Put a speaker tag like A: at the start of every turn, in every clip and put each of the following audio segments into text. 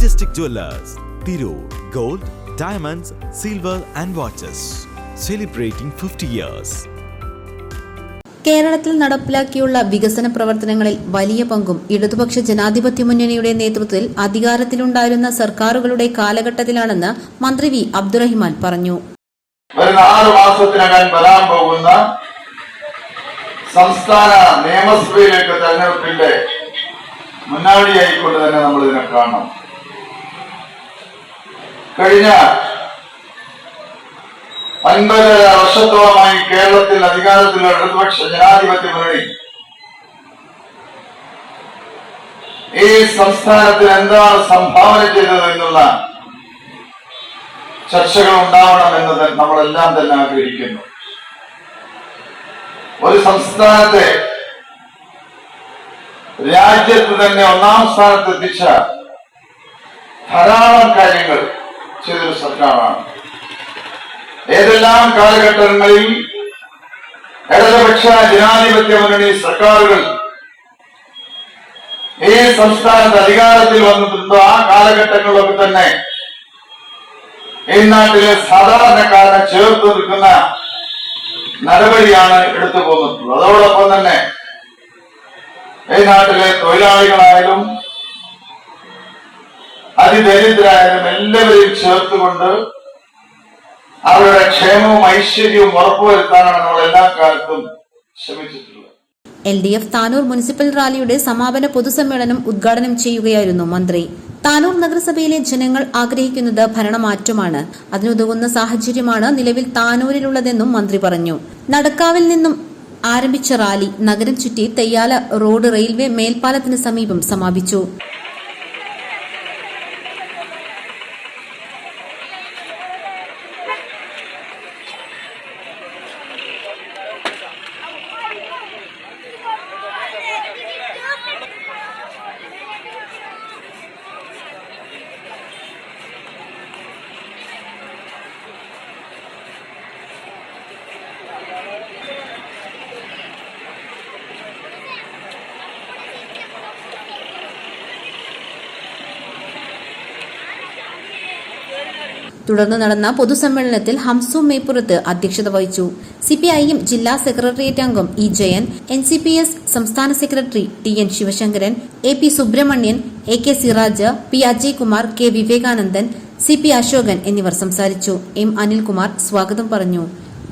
A: Majestic jewellers Tirur gold diamonds silver and watches celebrating fifty years
B: കേരളത്തിൽ നടപ്പിലാക്കിയുള്ള വികസന പ്രവർത്തനങ്ങളിൽ വലിയ പങ്കും ഇടതുപക്ഷ ജനാധിപത്യ മുന്നണിയുടെ നേതൃത്വത്തിൽ അധികാരത്തിലുണ്ടായിരുന്ന സർക്കാരുകളുടെ കാലഘട്ടത്തിലാണെന്ന് മന്ത്രി വി അബ്ദുറഹിമാൻ പറഞ്ഞു.
C: ഒരു മാസത്തിനകം വരാൻ പോകുന്ന സംസ്ഥാന നിയമസഭയിലേക്ക് തെരഞ്ഞെടുപ്പിന്റെ മുന്നോടിയായിക്കൊണ്ട് തന്നെ നമ്മൾ ഇതിനെ കാണണം. കഴിഞ്ഞ അൻപതര വർഷത്തോളമായി കേരളത്തിൽ അധികാരത്തിലുള്ള ഇടതുപക്ഷ ജനാധിപത്യ മുന്നണി ഈ സംസ്ഥാനത്തിന് എന്താണ് സംഭാവന ചെയ്തത് എന്നുള്ള ചർച്ചകൾ ഉണ്ടാവണം എന്നത് നമ്മളെല്ലാം തന്നെ ആഗ്രഹിക്കുന്നു. ഒരു സംസ്ഥാനത്തെ രാജ്യത്ത് തന്നെ ഒന്നാം സ്ഥാനത്ത് എത്തിച്ച ധാരാളം കാര്യങ്ങൾ ചെയ്തൊരു സർക്കാരാണ്. ഏതെല്ലാം കാലഘട്ടങ്ങളിൽ ഇടതുപക്ഷ ജനാധിപത്യ മുന്നണി സർക്കാരുകൾ ഈ സംസ്ഥാനത്ത് അധികാരത്തിൽ വന്നിട്ടുണ്ട് ആ കാലഘട്ടങ്ങളിലൊക്കെ തന്നെ ഈ നാട്ടിലെ സാധാരണക്കാരനെ ചേർത്ത് നിൽക്കുന്ന നടപടിയാണ് എടുത്തു പോന്നിട്ടുള്ളത് അതോടൊപ്പം തന്നെ ഈ നാട്ടിലെ തൊഴിലാളികളായാലും അതിദരിദ്രായാലും എല്ലാവരെയും ചേർത്തുകൊണ്ട് അവരുടെ ക്ഷേമവും ഐശ്വര്യവും ഉറപ്പുവരുത്താനാണ് നമ്മൾ എല്ലാ കാലത്തും ശ്രമിച്ചിട്ടുള്ളത്.
B: L D F Tanur municipal റാലിയുടെ സമാപന പൊതുസമ്മേളനം ഉദ്ഘാടനം ചെയ്യുകയായിരുന്നു മന്ത്രി. താനൂർ നഗരസഭയിലെ ജനങ്ങൾ ആഗ്രഹിക്കുന്നത് ഭരണമാറ്റമാണ്. അതിനുതകുന്ന സാഹചര്യമാണ് നിലവിൽ താനൂരിലുള്ളതെന്നും മന്ത്രി പറഞ്ഞു. നടക്കാവിൽ നിന്നും ആരംഭിച്ച റാലി നഗരം ചുറ്റി തെയ്യാല റോഡ് റെയിൽവേ മേൽപ്പാലത്തിന് സമീപം സമാപിച്ചു. തുടർന്ന് നടന്ന പൊതുസമ്മേളനത്തിൽ ഹംസു മേപ്പുറത്ത് അധ്യക്ഷത വഹിച്ചു. സിപിഐഎം ജില്ലാ സെക്രട്ടേറിയറ്റ് അംഗം E Jayan N C P S സംസ്ഥാന secretary T N Sivasankaran A P Subramanian A K Siraj P Ajaykumar K Vivekanandan C P Ashokan എന്നിവർ സംസാരിച്ചു. എം അനിൽകുമാർ സ്വാഗതം പറഞ്ഞു.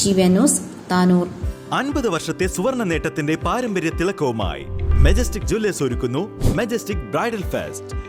B: T V news Tanur.
A: അൻപത് വർഷത്തെ സുവർണ നേട്ടത്തിന്റെ പാരമ്പര്യ തിളക്കവുമായി മെജസ്റ്റിക് ജ്വല്ലേഴ്സ് ഒരുക്കുന്നു Majestic bridal fest